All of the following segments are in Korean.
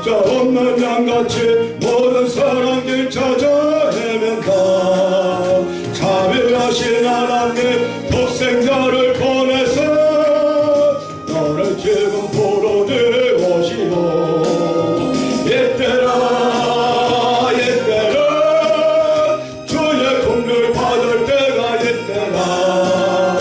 각자 없는 양같이 모든 사람들 찾아 헤맨다. 자비하신 하나님 독생자를 보내서 너를 지금 보러 내오시오. 이때라 이때라. 주의 품을 받을 때가 이때라.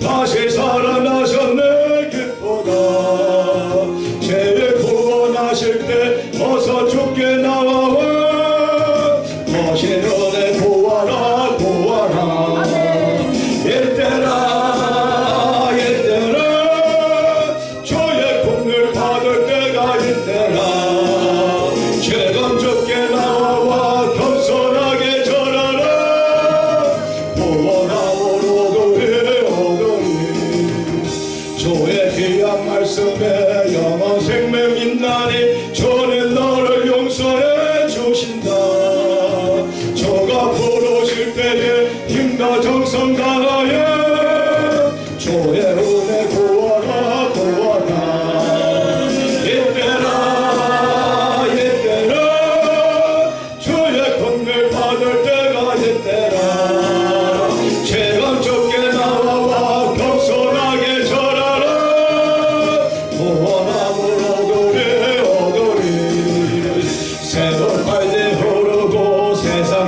다시 살아나셨네 기쁘다 죄에 구원하실 때 어서 죽게 나와 거신 오신다. 저가 부르실 때에 힘과 정성 다하여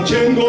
facendo